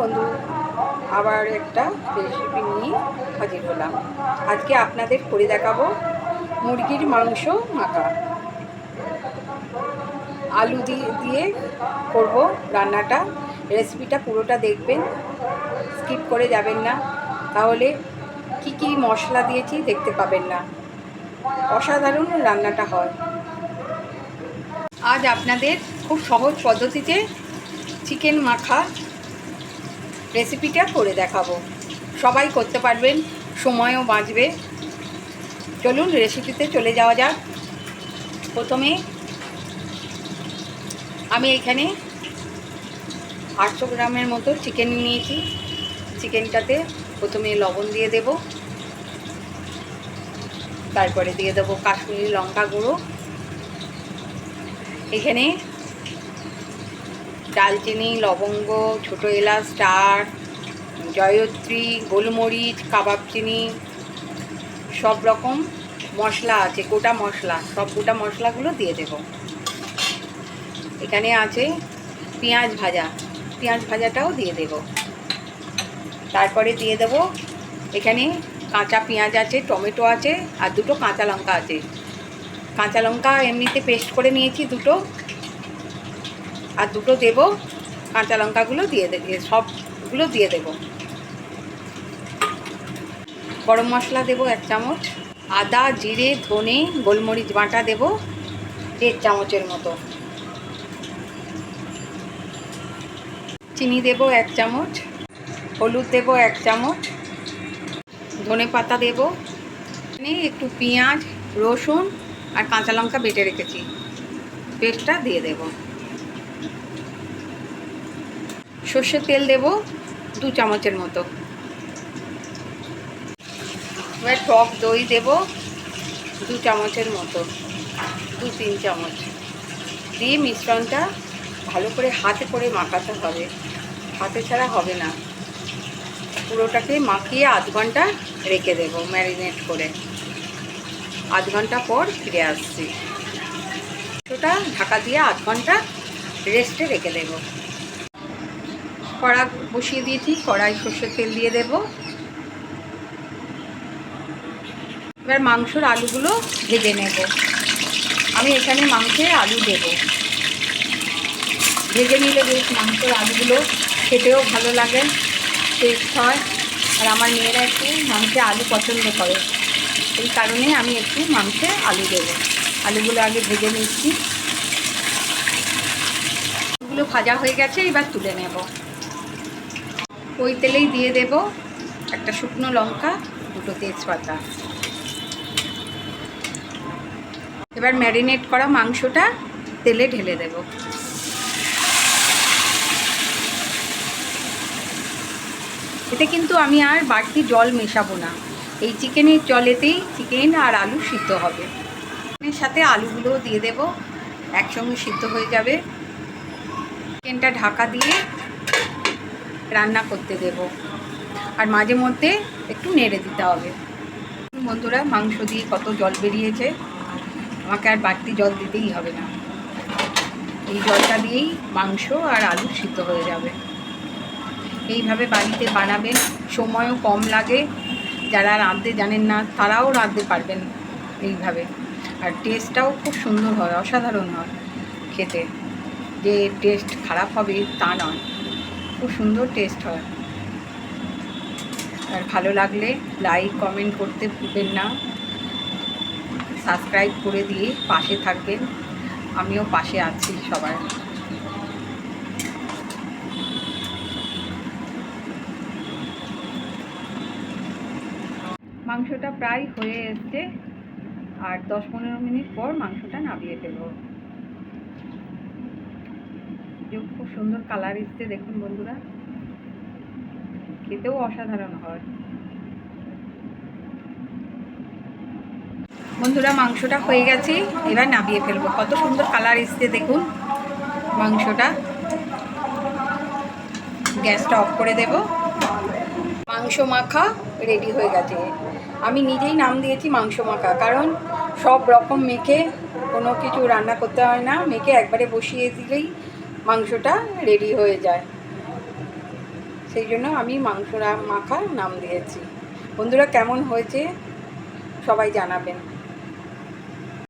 বন্ধু। আবার একটা রেসিপি নিয়ে হাজির হলাম। আজকে আপনাদের করে দেখাবো মুরগির মাংস মাখা। আলু দিয়ে দিয়ে করব রান্নাটা। রেসিপিটা পুরোটা দেখবেন, স্কিপ করে যাবেন না। তাহলে কি কি মশলা দিয়েছি দেখতে পাবেন না। অসাধারণ রান্নাটা হয়। আজ আপনাদের খুব সহজ পদ্ধতিতে চিকেন মাখা রেসিপিটা করে দেখাবো। সবাই করতে পারবেন, সময়ও বাঁচবে। চলুন রেসিপিতে চলে যাওয়া যাক। প্রথমে আমি এখানে আটশো গ্রামের মতো চিকেন নিয়েছি। চিকেনটাতে প্রথমে লবণ দিয়ে দেব। তারপরে দিয়ে দেবো কাশ্মীরি লঙ্কা গুঁড়ো। এখানে দালচিনি লবঙ্গ, ছোটো এলাচ স্টার জয়ত্রী, গোলমরিচ, কাবাব চিনি, সব রকম মশলা আছে, গোটা মশলা, সব গোটা মশলাগুলো দিয়ে দেব। এখানে আছে পেঁয়াজ ভাজা, পেঁয়াজ ভাজাটাও দিয়ে দেব। তারপরে দিয়ে দেব, এখানে কাঁচা পেঁয়াজ আছে, টমেটো আছে, আর দুটো কাঁচা লঙ্কা আছে। কাঁচা লঙ্কা এমনিতে পেস্ট করে নিয়েছি দুটো আর দুটো দেব, কাঁচা লঙ্কাগুলো দিয়ে দেবে সবগুলো দিয়ে দেব। গরম মশলা দেব এক চামচ, আদা, জিরে, ধনে, গোলমরিচ বাটা দেব দেড় চামচের মতো। চিনি দেব এক চামচ, হলুদ দেব এক চামচ, ধনে পাতা দেব। একটু পেঁয়াজ, রসুন আর কাঁচা লঙ্কা বেটে রেখেছি। পেস্টটা দিয়ে দেব। সর্ষের তেল দেব দু চামচের মতো। এবার টক দই দেব দু চামচের মতো, দু তিন চামচ। দিয়ে মিশ্রণটা ভালো করে হাতে করে মাখাতে হবে। হাতে ছাড়া হবে না। পুরোটাকে মাখিয়ে আধ ঘণ্টা রেখে দেব ম্যারিনেট করে। আধ ঘণ্টা পর ফিরে আসছি। ওটা ঢাকা দিয়ে আধ ঘণ্টা রেস্টে রেখে দেব। কড়া বসিয়ে দিয়েছি, কড়াই সর্ষের তেল দিয়ে দেব। এবার মাংসর আলুগুলো ভেজে নেব। আমি এখানে মাংসে আলু দেব। ভেজে নিলে বেশ মাংসর আলুগুলো খেতেও ভালো লাগে টেস্ট হয়। আর আমার মেয়েরা একটু মাংসে আলু পছন্দ করে। এই কারণে আমি একটু মাংসে আলু দেবো। আলুগুলো আগে ভেজে নিচ্ছি। আলুগুলো ভাজা হয়ে গেছে, এবার তুলে নেব। ওই তেলেই দিয়ে দেব একটা শুকনো লঙ্কা, দুটো তেজপাতা। এবার ম্যারিনেট করা মাংসটা তেলে ঢেলে দেব। এতে কিন্তু আমি আর বাড়তি জল মেশাবো না। এই চিকেনের জলেতেই চিকেন আর আলু সিদ্ধ হবে। চিকেনের সাথে আলুগুলোও দিয়ে দেব, একসঙ্গে সিদ্ধ হয়ে যাবে। চিকেনটা ঢাকা দিয়ে রান্না করতে দেব। আর মাঝে মধ্যে একটু নেড়ে দিতে হবে। বন্ধুরা, মাংস দিয়ে কত জল বেরিয়েছে। আমাকে আর বাড়তি জল দিতেই হবে না। এই জলটা দিয়েই মাংস আর আলু সিদ্ধ হয়ে যাবে। এইভাবে বাড়িতে বানাবেন, সময়ও কম লাগে। যারা রাঁধতে জানেন না, তারাও রাঁধতে পারবেন এইভাবে। আর টেস্টটাও খুব সুন্দর হয়, অসাধারণ হয় খেতে। যে টেস্ট খারাপ হবে, তা নয়। খুব সুন্দর টেস্ট হয়। আর ভালো লাগলে লাইক কমেন্ট করতে ভুলবেন না। সাবস্ক্রাইব করে দিয়ে পাশে থাকবেন। আমিও পাশে আছি সবার। মাংসটা প্রায় হয়ে এসছে। আর দশ পনেরো মিনিট পর মাংসটা নামিয়ে ফেলব। খুব সুন্দর কালার এসছে, দেখুন বন্ধুরা। খেতেও অসাধারণ হয়। বন্ধুরা, মাংসটা হয়ে গেছে, এবার নামিয়ে ফেলব। কত সুন্দর কালার এসছে, দেখুন মাংসটা। গ্যাসটা অফ করে দেব। মাংস মাখা রেডি হয়ে গেছে। আমি নিজেই নাম দিয়েছি মাংস মাখা, কারণ সব রকম মেখে কোনো কিছু রান্না করতে হয় না। মেখে একবারে বসিয়ে দিলেই মাংসটা রেডি হয়ে যায়। সেই জন্য আমি মাংসরা মাখা নাম দিয়েছি। বন্ধুরা, কেমন হয়েছে সবাই জানাবেন।